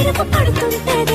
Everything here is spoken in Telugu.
పిలుపు పడుతుంటే